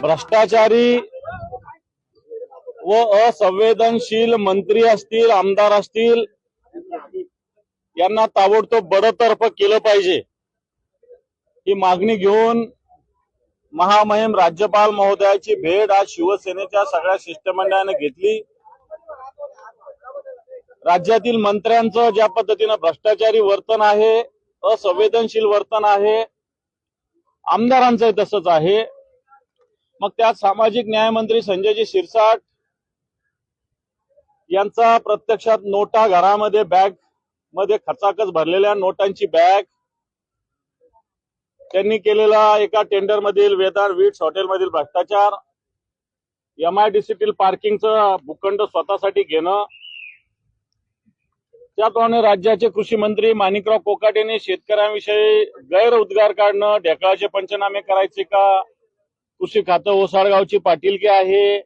भ्रष्टाचारी व असंवेदनशील मंत्री असतील आमदार असतील यांना ताबडतोब बडतर्फ केलं पाहिजे. ही मागणी घेऊन महामहिम राज्यपाल महोदयाची भेट आज शिवसेनेच्या सगळ्या शिष्टमंडळाने घेतली. राज्यातील मंत्र्यांचं ज्या पद्धतीनं भ्रष्टाचारी वर्तन आहे असंवेदनशील वर्तन आहे आमदारांचंही तसंच आहे. मग त्यात सामाजिक न्यायमंत्री संजयजी शिरसाट यांचा प्रत्यक्षात नोटा घरामध्ये बॅगमध्ये खचाखच भरलेल्या नोटांची बॅग. त्यांनी केलेला एका टेंडर मधील वेदार वीट्स हॉटेल मधील भ्रष्टाचार. एमआयडीसीतील पार्किंगचं भूखंड स्वतःसाठी घेणं. त्याप्रमाणे राज्याचे कृषी मंत्री माणिकराव कोकाट यांनी शेतकऱ्यांविषयी गैरउद्गार काढणं. ढेकळाचे पंचनामे करायचे का? कृषी खातं ओसाळगावची पाटीलकी आहे?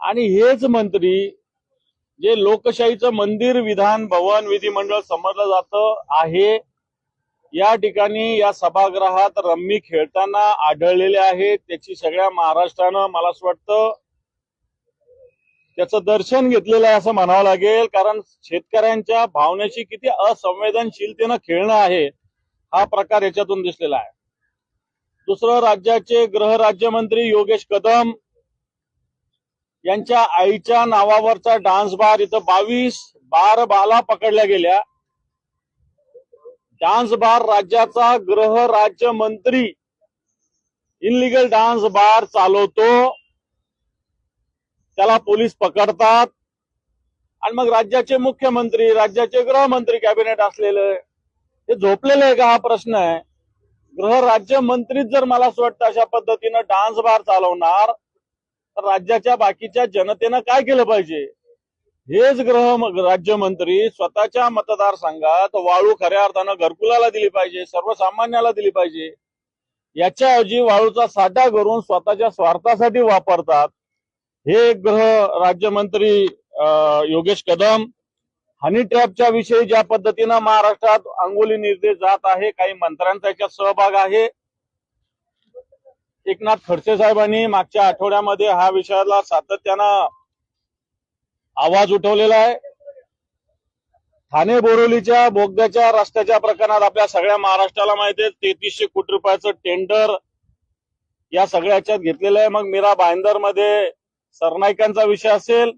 आणि हेच मंत्री जे लोकशाहीचं मंदिर विधान भवन विधिमंडळ समजलं जातं आहे या ठिकाणी या सभागृहात रम्मी खेळताना आढळलेले आहेत त्याची सगळ्या महाराष्ट्रानं मला असं वाटतं त्याचं दर्शन घेतलेलं आहे असं म्हणावं लागेल. कारण शेतकऱ्यांच्या भावनेशी किती असंवेदनशीलतेनं खेळणं आहे हा प्रकार याच्यातून दिसलेला आहे. दुसरं राज्याचे गृहराज्यमंत्री योगेश कदम यांच्या आईच्या नावावरचा डान्स बार इथं बावीस बार बाला पकडल्या गेल्या. डान्स बार राज्याचा गृह राज्यमंत्री इनलिगल डान्स बार चालवतो. त्याला पोलीस पकडतात. आणि मग राज्याचे मुख्यमंत्री राज्याचे गृहमंत्री कॅबिनेट असलेलं हे झोपलेलं आहे का? हा प्रश्न आहे. गृह राज्यमंत्रीच जर मला असं वाटतं अशा पद्धतीनं डान्स बार चालवणार तर राज्याच्या बाकीच्या जनतेनं काय केलं पाहिजे? हेच गृह राज्यमंत्री स्वतःच्या मतदारसंघात वाळू खऱ्या अर्थानं घरकुलाला दिली पाहिजे सर्वसामान्याला दिली पाहिजे. याच्याऐवजी वाळूचा साठा करून स्वतःच्या स्वार्थासाठी वापरतात. हे गृह राज्यमंत्री अं, योगेश कदम हनी ट्रॅपच्या विषयी ज्या पद्धतीनं महाराष्ट्रात अंगोली निर्देश जात आहे काही मंत्र्यांचा याच्यात सहभाग आहे. एकनाथ खडसे साहेबांनी मागच्या आठवड्यामध्ये हा विषयाला सातत्यानं आवाज उठवलेला आहे. ठाणे बोरोलीच्या बोगद्याच्या रस्त्याच्या प्रकरणात आपल्या सगळ्या महाराष्ट्राला माहिती आहे तेहतीसशे कोटी रुपयाचं टेंडर या सगळ्याच्यात घेतलेलं आहे. मग मीरा बायंदरमध्ये सरनाईकांचा विषय असेल.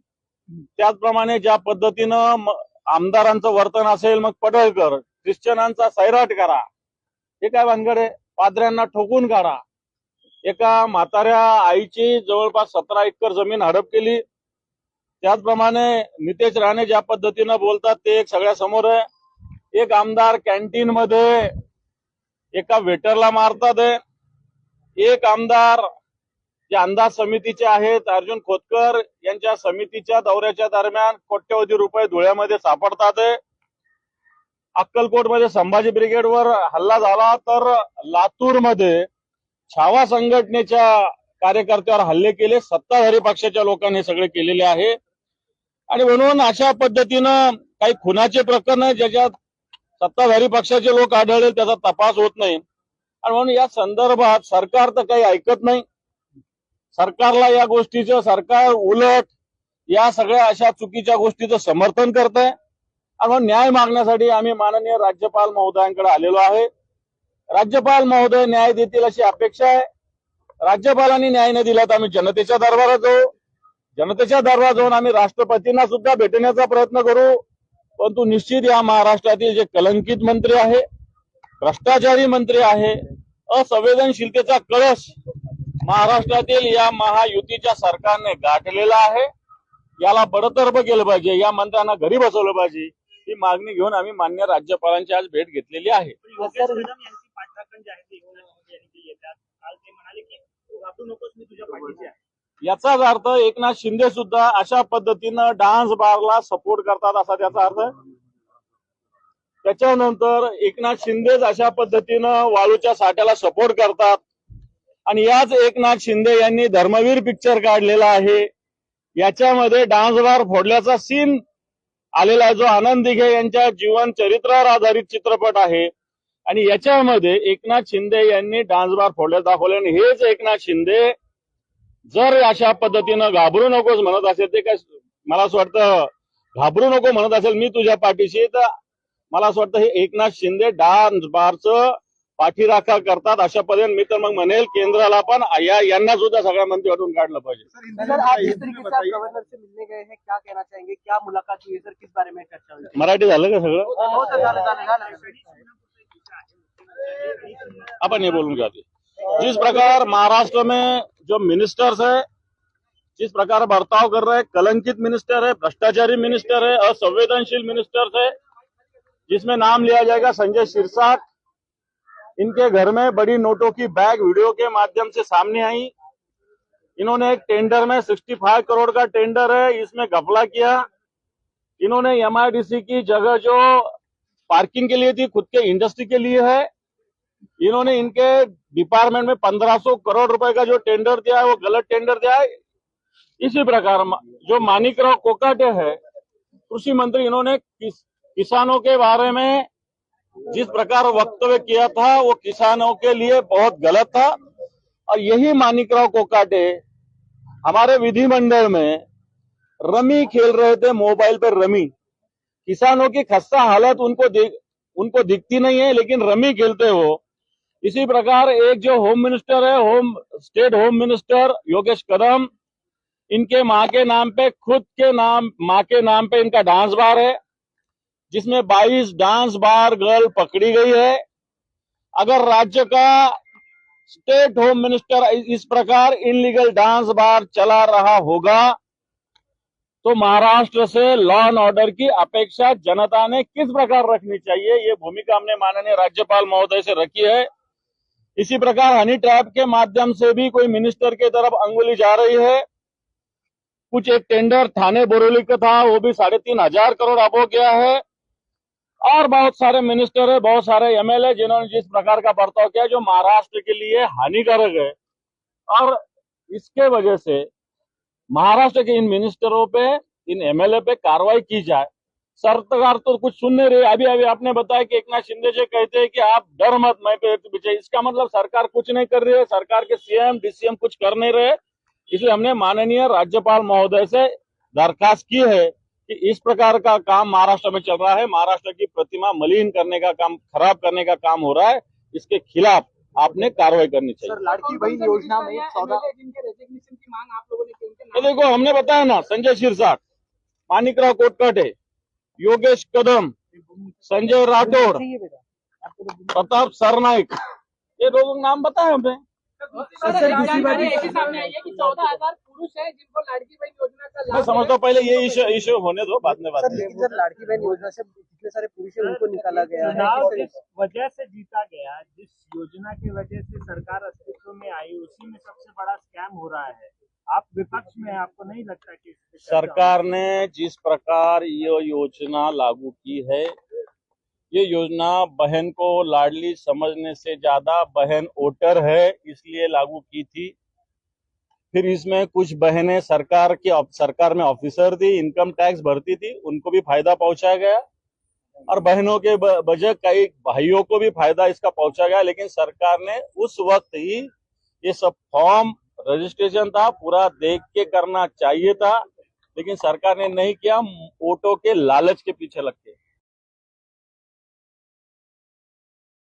त्याचप्रमाणे ज्या पद्धतीनं आमदारांचं वर्तन असेल मग पडळकर ख्रिश्चनांचा सैराट करा. हे काय भानगड आहे? पादऱ्यांना ठोकून काढा. एका म्हाताऱ्या आईची जवळपास सतरा एकर जमीन हडप केली. त्याचप्रमाणे नितेश राणे ज्या पद्धतीनं बोलतात ते एक सगळ्या समोर आहे. एक आमदार कॅन्टीन मध्ये एका वेटरला मारतात एक आमदार जे अंदाज समितीचे आहेत अर्जुन खोतकर यांच्या समितीच्या दौऱ्याच्या दरम्यान कोट्यवधी रुपये धुळ्यामध्ये सापडतात. अक्कलकोटमध्ये संभाजी ब्रिगेडवर हल्ला झाला तर लातूरमध्ये छावा संघटनेच्या कार्यकर्त्यावर हल्ले केले. सत्ताधारी पक्षाच्या लोकांनी सगळे केलेले आहे. आणि म्हणून अशा पद्धतीनं काही खुनाचे प्रकरण ज्याच्यात सत्ताधारी पक्षाचे लोक आढळले त्याचा तपास होत नाही. आणि म्हणून या संदर्भात सरकार तर काही ऐकत नाही. सरकारला या गोष्टीचं सरकार उलट या सगळ्या अशा चुकीच्या गोष्टीचं समर्थन करत आहे आणि न्याय मागण्यासाठी आम्ही माननीय राज्यपाल महोदयांकडे आलेलो आहे. राज्यपाल महोदय न्याय देतील अशी अपेक्षा आहे. राज्यपालांनी न्याय न दिला तर आम्ही जनतेच्या दरबारात जाऊ. जनतेच्या दरबारात जाऊन आम्ही राष्ट्रपतींना सुद्धा भेटण्याचा प्रयत्न करू. परंतु निश्चित या महाराष्ट्रातील जे कलंकित मंत्री आहे भ्रष्टाचारी मंत्री आहे असंवेदनशीलतेचा कळस महाराष्ट्रातील या महायुतीच्या सरकारने गाठलेला आहे. याला बडतर्फ केलं पाहिजे. या मंत्र्यांना घरी बसवलं पाहिजे. ही मागणी घेऊन आम्ही मान्य राज्यपालांची आज भेट घेतलेली आहे. याचाच अर्थ एकनाथ शिंदे सुद्धा अशा पद्धतीनं डान्स बारला सपोर्ट करतात असा त्याचा अर्थ. त्याच्यानंतर एकनाथ शिंदेच अशा पद्धतीनं वाळूच्या साठ्याला सपोर्ट करतात. आणि याच एकनाथ शिंदे यांनी धर्मवीर पिक्चर काढलेला आहे. याच्यामध्ये डान्स बार फोडल्याचा सीन आलेला आहे. जो आनंद दिघे यांच्या जीवन चरित्रावर आधारित चित्रपट आहे. आणि याच्यामध्ये एकनाथ शिंदे यांनी डान्स बार फोडल्या दाखवले. आणि हेच एकनाथ शिंदे जर अशा पद्धतीनं घाबरू नकोस म्हणत असेल ते काय मला असं वाटतं घाबरू नको म्हणत असेल मी तुझ्या पाठीशी तर मला असं वाटतं हे एकनाथ शिंदे डान्स बारचं पाठीराखा करता अशा पद मी तर मग म्हणेल केंद्राला पण या यांना सुद्धा सगळ्या मंत्री बारे में चर्चा मराठी का अपन ये बोलूँगा जिस प्रकार महाराष्ट्र में जो मिनिस्टर्स है जिस प्रकार बर्ताव कर रहे हैं कलंकित मिनिस्टर है भ्रष्टाचारी मिनिस्टर है असंवेदनशील मिनिस्टर्स है जिसमें नाम लिया जाएगा संजय सिरसाट इनके घर में बड़ी नोटों की बैग वीडियो के माध्यम से सामने आई। इन्होंने एक टेंडर में 65 करोड़ का टेंडर है इसमें घपला किया। इन्होंने एमआईडीसी की जगह जो पार्किंग के लिए थी खुद के इंडस्ट्री के लिए है। इन्होंने इनके डिपार्टमेंट में 1500 करोड़ रुपए का जो टेंडर दिया है वो गलत टेंडर दिया है। इसी प्रकार जो मानिक मानिकराव कोकाटे है कृषि मंत्री इन्होंने किस, किसानों के बारे में जिस प्रकार वक्तव्य किया था, वो किसानों के लिए बहुत गलत था। और यही मानिकराव कोकाटे हमारे विधिमंडल में रमी खेल रहे थे, मोबाइल पर रमी। किसानों की खस्ता हालत उनको दि- उनको दिखती नहीं है, लेकिन रमी खेलते हो। इसी प्रकार एक जो होम मिनिस्टर है, home, state home minister Yogesh Kadam, इनके माँ के नाम पे, खुद के नाम, माँ के नाम पे इनका डांस बार है। जिसमें 22 डांस बार गर्ल पकड़ी गई है। अगर राज्य का स्टेट होम मिनिस्टर इस प्रकार इनलीगल डांस बार चला रहा होगा तो महाराष्ट्र से लॉ एंड ऑर्डर की अपेक्षा जनता ने किस प्रकार रखनी चाहिए, ये भूमिका हमने माननीय राज्यपाल महोदय से रखी है। इसी प्रकार हनी ट्रैप के माध्यम से भी कोई मिनिस्टर के तरफ़ अंगुली जा रही है। कुछ एक टेंडर थाने बोरोली का था, वो भी साढ़े तीन हज़ार करोड़ अब हो गया है। और बहुत सारे मिनिस्टर है, बहुत सारे एमएलए जिन्होंने जिस प्रकार का बर्ताव किया जो महाराष्ट्र के लिए हानिकारक है। और इसके वजह से महाराष्ट्र के इन मिनिस्टरों पे, इन एमएलए पे कार्रवाई की जाए। सरकार तो कुछ सुन नहीं रही। अभी अभी आपने बताया कि एक नाथ शिंदे जी कहते हैं कि आप डर मत, मैं पे पीछे इसका मतलब सरकार कुछ नहीं कर रही है, सरकार के सीएम डीसीएम कुछ कर नहीं रहे। इसलिए हमने माननीय राज्यपाल महोदय से दरखास्त की है। कि इस प्रकार का काम महाराष्ट्र में चल रहा है। महाराष्ट्र की प्रतिमा मलिन करने का काम खराब करने का काम हो रहा है। इसके खिलाफ आपने कार्रवाई करनी चाहिए। सर लाड़की बहन योजना में सौदा जिनके की मांग आप लोगों ने की? उनके ये देखो हमने बताया ना संजय शिरसाट मानिकराव कोटकटे योगेश कदम संजय राठौड़ प्रताप सरनाइक ये लोगों के नाम बताया हमने सर, दूसरी बात जानकारी ये- ऐसी सामने आई है कि चौदह हज़ार पुरुष है जिनको लाड़की बहन योजना मैं समझता हूँ पहले ये इशू इशू होने दो बाद में बात सर लेकिन सर लाड़की बहन योजना से कितने सारे पुरुष हैं उनको निकाला गया चुनाव जिस वजह से जीता गया जिस योजना की वजह से सरकार अस्तित्व में आई उसी में सबसे बड़ा स्कैम हो रहा है। आप विपक्ष में आपको नहीं लगता कि सरकार ने जिस प्रकार ये योजना लागू की है ये योजना बहन को लाडली समझने से ज़्यादा बहन वोटर है, इसलिए लागू की थी। फिर इसमें कुछ बहनें सरकार की सरकार में ऑफिसर थी, इनकम टैक्स भरती थी, उनको भी फ़ायदा पहुँचाया गया। और बहनों के बजाय कई भाइयों को भी फ़ायदा इसका पहुँचा गया, लेकिन सरकार ने उस वक्त ही ये सब फॉर्म, रजिस्ट्रेशन था, पूरा देख के करना चाहिए था, लेकिन सरकार ने नहीं किया, वोटों के लालच के पीछे लग के।